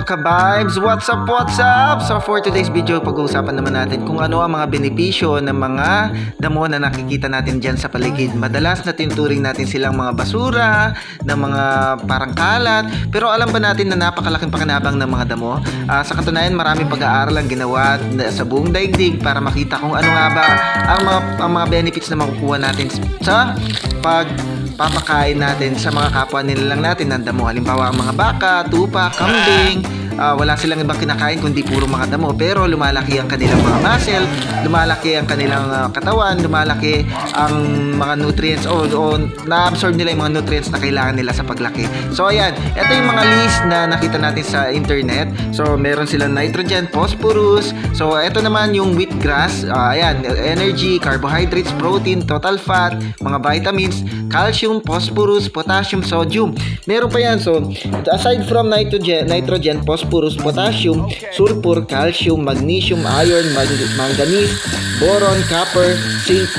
mga ka-vibes? What's up, what's up? So for today's video, pag-uusapan naman natin kung ano ang mga benepisyo ng mga damo na nakikita natin dyan sa paligid. Madalas na tinuturing natin silang mga basura, ng mga parang kalat. Pero alam ba natin na napakalaking pakinabang ng mga damo? Ah, sa katunayan, maraming pag-aaral ang ginawa na- sa buong daigdig para makita kung ano nga ba ang mga, ang mga benefits na makukuha natin sa pag papakain natin sa mga kapwa nila lang natin ng damo. Halimbawa, ang mga baka, tupa, kambing, ah, wala silang ibang kinakain kundi puro mga damo. Pero lumalaki ang kanilang mga muscle, lumalaki ang kanilang ah, katawan, lumalaki ang mga nutrients o, o na-absorb nila yung mga nutrients na kailangan nila sa paglaki. So, ayan. Ito yung mga list na nakita natin sa internet. So, meron silang nitrogen, phosphorus. So, ito naman yung wheatgrass. Ah, ayan, energy, carbohydrates, protein, total fat, mga vitamins, calcium, phosphorus, potassium, sodium. Meron pa yan. So, aside from nitrogen, nitrogen, phosphorus, potassium, sulfur, calcium, magnesium, iron, manganese, boron, copper, zinc,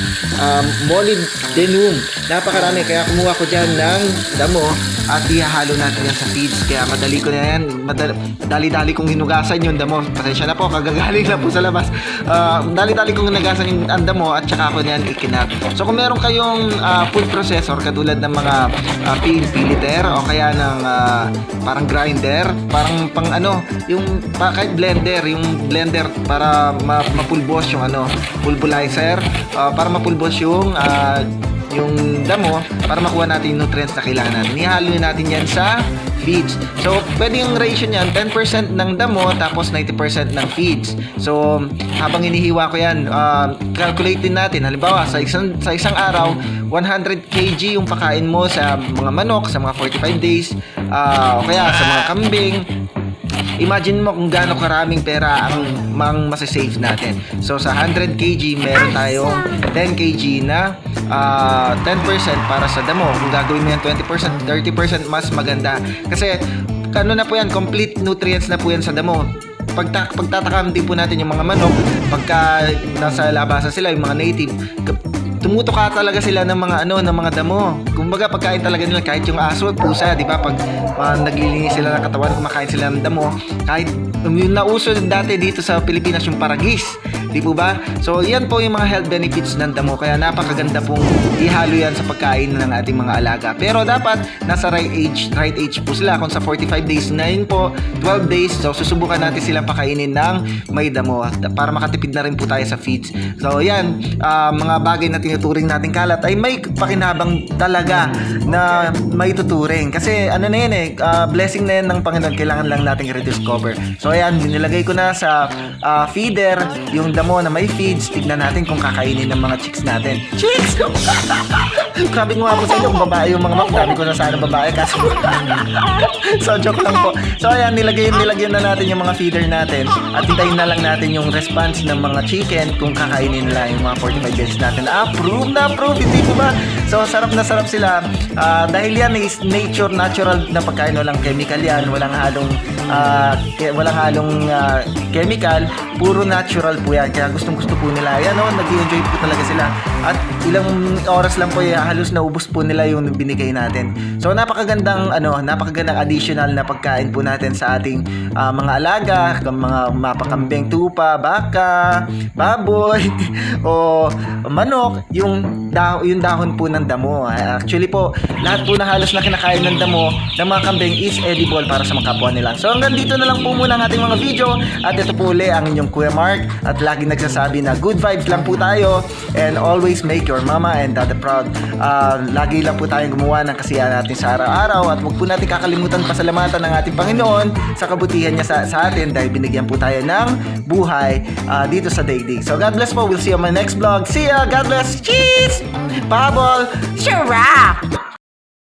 um, molybdenum. Napakarami. Kaya kumuha ko dyan ng damo at ihahalo natin yan sa feeds. Kaya madali ko na yan. Madali, dali-dali kong hinugasan yung damo. Pasensya na po, kagagaling lang po sa labas. Ah, dali-dali kong hinugasan yung ang damo at saka ko yan ikinap. So kung meron kayong ah, food processor katulad ng mga uh, piliter o kaya ng ah, parang grinder, parang pang ano, yung kahit blender, yung blender para ma- mapulbos yung ano, pulverizer, ah, para mapulbos yung ah, yung damo para makuha natin yung nutrients na kailangan natin. Ihalo natin yan sa feeds. So, pwede yung ratio niyan, 10% ng damo tapos 90% ng feeds. So, habang inihiwa ko yan, uh, calculate din natin. Halimbawa, sa isang, sa isang araw, 100 kg yung pakain mo sa mga manok sa mga 45 days, ah, o kaya sa mga kambing, Imagine mo kung gaano karaming pera ang mang masasave natin. So sa 100 kg, meron tayong 10 kg na ah, 10% para sa damo. Kung gagawin mo yan 20%, 30% mas maganda. Kasi ano na po yan, complete nutrients na po yan sa damo pagta pagtatakam din po natin yung mga manok pagka nasa labasan sila yung mga native k- tumutuka talaga sila ng mga ano ng mga damo. Kumbaga pagkain talaga nila kahit yung aso at pusa di ba? Pag uh, naglilinis sila ng katawan kumakain sila ng damo. Kahit um, yung nauso dati dito sa Pilipinas yung paragis di po ba? So yan po yung mga health benefits ng damo. Kaya napakaganda pong ihalo yan sa pagkain ng ating mga alaga. Pero dapat nasa right age right age po sila. Kung sa 45 days na yun po 12 days so susubukan natin silang pakainin ng may damo. Para makatipid na rin po tayo sa feeds. So yan ah, mga bagay na tinuturing natin kalat ay may pakinabang talaga na may tuturing. Kasi ano na yan eh ah, blessing na yan ng Panginoon. Kailangan lang natin i-rediscover. So ayan nilagay ko na sa ah, feeder yung damo na may feeds. Tignan natin kung kakainin ng mga chicks natin. Chicks! Ko nga po sa inyo kung babae yung mga map. Ko na sana babae kasi so joke lang po. So ayan, nilagay, nilagyan na natin yung mga feeder natin. At hintayin na lang natin yung response ng mga chicken kung kakainin nila yung mga 45 days natin. Approve na approve, hindi po ba? So sarap na sarap sila. Ah, dahil yan is nature, natural na pagkain. Walang chemical yan. Walang halong, ke- walang halong ah, chemical. Puro natural po yan. Kaya gustong gusto po nila. Yan o, nag-enjoy po talaga sila. At ilang oras lang po, eh, halos naubos po nila yung binigay natin. So napakagandang ano, napakagandang additional na pagkain po natin sa ating ah, mga alaga, mga mapakambing tupa, baka, baboy o manok, yung dahon, yung dahon po ng damo. Actually po, lahat po na halos na kinakain ng damo ng mga kambing is edible para sa mga kapwa nila. So hanggang dito na lang po muna ang ating mga video at ito po uli ang inyong Kuya Mark at lagi nagsasabi na good vibes lang po tayo and always make your mama and daddy proud. Ah, lagi lang po tayong gumawa ng kasiyahan natin sa araw-araw at huwag po natin kakalimutan pasalamatan ng ating Panginoon sa kabutihan niya sa, sa atin dahil binigyan po tayo ng buhay ah, dito sa daigdig. So God bless po. We'll see you on my next vlog. See ya! God bless! Cheese! Pabol! Sharap!